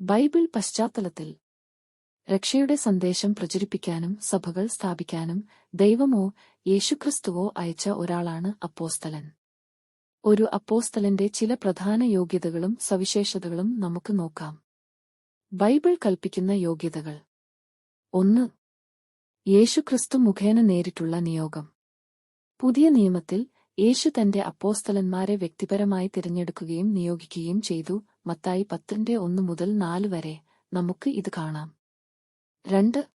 Bible പശ്ചാത്തലത്തിൽ രക്ഷയുടെ സന്ദേശം പ്രചരിപ്പിക്കാനും സഭകൾ സ്ഥാപിക്കാനും ദൈവമോ യേശുക്രിസ്തുവോ അയച്ച ഒരാളാണ് അപ്പോസ്തലൻ. ഒരു അപ്പോസ്തലന്റെ ചില പ്രധാന യോഗ്യതകളും സവിശേഷതകളും നമുക്ക് നോക്കാം. ബൈബിൾ കൽപ്പിക്കുന്ന യോഗ്യതകൾ. ഒന്ന്. യേശുക്രിസ്തു മുഖേന നേരിട്ടുള്ള നിയോഗം. പുതിയ നിയമത്തിൽ യേശു തന്റെ അപ്പോസ്തലന്മാരെ വ്യക്തിപരമായി തിരഞ്ഞെടുക്കുകയും നിയോഗിക്കുകയും ചെയ്തു മത്തായി പത്തിന്റെ ഒന്ന് മുതൽ നാല് വരെ നമുക്ക് ഇത് കാണാം. രണ്ട്.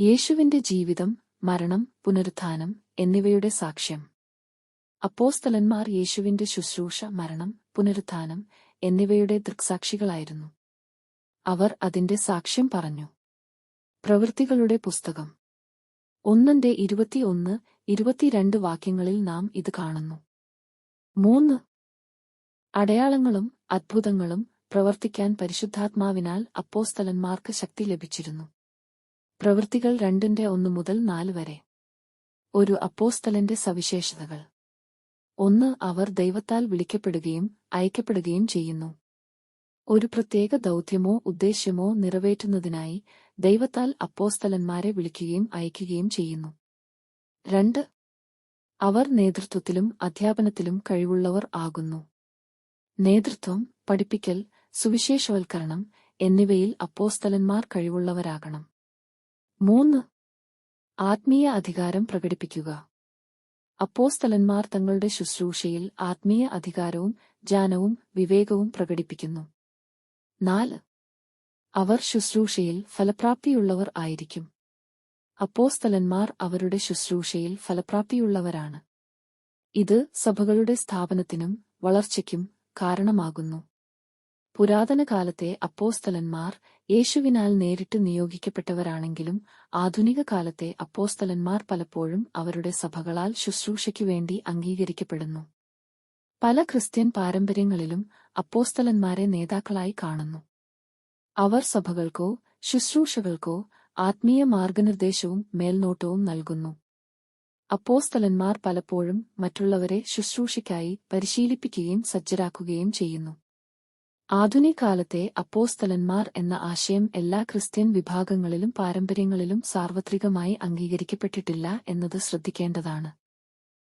യേശുവിന്റെ ജീവിതം മരണം പുനരുത്ഥാനം എന്നിവയുടെ സാക്ഷ്യം. അപ്പോസ്തലന്മാർ യേശുവിന്റെ ശുശ്രൂഷ മരണം പുനരുത്ഥാനം എന്നിവയുടെ ദൃക്സാക്ഷികളായിരുന്നു. അവർ അതിന്റെ സാക്ഷ്യം പറഞ്ഞു. പ്രവൃത്തികളുടെ പുസ്തകം. ഒന്നിന്റെ ഇരുപത്തിയൊന്ന് ഇരുപത്തിരണ്ട് വാക്യങ്ങളിൽ നാം ഇത് കാണുന്നു. മൂന്ന്. അടയാളങ്ങളും അത്ഭുതങ്ങളും പ്രവർത്തിക്കാൻ പരിശുദ്ധാത്മാവിനാൽ അപ്പോസ്തലന്മാർക്ക് ശക്തി ലഭിച്ചിരുന്നു. പ്രവൃത്തികൾ രണ്ടിന്റെ ഒന്ന് മുതൽ നാല് വരെ. ഒരു അപ്പോസ്തലന്റെ സവിശേഷതകൾ. ഒന്ന് അവർ ദൈവത്താൽ വിളിക്കപ്പെടുകയും അയക്കപ്പെടുകയും ചെയ്യുന്നു. ഒരു പ്രത്യേക ദൗത്യമോ ഉദ്ദേശ്യമോ നിറവേറ്റുന്നതിനായി ദൈവത്താൽ അപ്പോസ്തലന്മാരെ വിളിക്കുകയും അയക്കുകയും ചെയ്യുന്നു. രണ്ട് അവർ നേതൃത്വത്തിലും അധ്യാപനത്തിലും കഴിവുള്ളവർ ആകുന്നു. നേതൃത്വം പഠിപ്പിക്കൽ സുവിശേഷവൽക്കരണം എന്നിവയിൽ അപ്പോസ്തലന്മാർ കഴിവുള്ളവരാകണം. മൂന്ന് ആത്മീയ അധികാരം പ്രകടിപ്പിക്കുക. അപ്പോസ്തലന്മാർ തങ്ങളുടെ ശുശ്രൂഷയിൽ ആത്മീയ അധികാരവും ജ്ഞാനവും വിവേകവും പ്രകടിപ്പിക്കുന്നു. നാല് അവർ ശുശ്രൂഷയിൽ ഫലപ്രാപ്തിയുള്ളവർ ആയിരിക്കും. അപ്പോസ്തലന്മാർ അവരുടെ ശുശ്രൂഷയിൽ ഫലപ്രാപ്തിയുള്ളവരാണ്. ഇത് സഭകളുടെ സ്ഥാപനത്തിനും വളർച്ചയ്ക്കും കാരണമാകുന്നു. പുരാതന കാലത്തെ അപ്പോസ്തലന്മാർ യേശുവിനാൽ നേരിട്ട് നിയോഗിക്കപ്പെട്ടവരാണെങ്കിലും ആധുനിക കാലത്തെ അപ്പോസ്തലന്മാർ പലപ്പോഴും അവരുടെ സഭകളാൽ ശുശ്രൂഷയ്ക്കുവേണ്ടി അംഗീകരിക്കപ്പെടുന്നു. പല ക്രിസ്ത്യൻ പാരമ്പര്യങ്ങളിലും അപ്പോസ്തലന്മാരെ നേതാക്കളായി കാണുന്നു. അവർ സഭകൾക്കോ ശുശ്രൂഷകൾക്കോ ആത്മീയ മാർഗനിർദ്ദേശവും മേൽനോട്ടവും നൽകുന്നു. അപ്പോസ്തലന്മാർ പലപ്പോഴും മറ്റുള്ളവരെ ശുശ്രൂഷയ്ക്കായി പരിശീലിപ്പിക്കുകയും സജ്ജരാക്കുകയും ചെയ്യുന്നു. ആധുനിക കാലത്തെ അപ്പോസ്തലന്മാർ എന്ന ആശയം എല്ലാ ക്രിസ്ത്യൻ വിഭാഗങ്ങളിലും പാരമ്പര്യങ്ങളിലും സാർവത്രികമായി അംഗീകരിക്കപ്പെട്ടിട്ടില്ല എന്നത് ശ്രദ്ധിക്കേണ്ടതാണ്.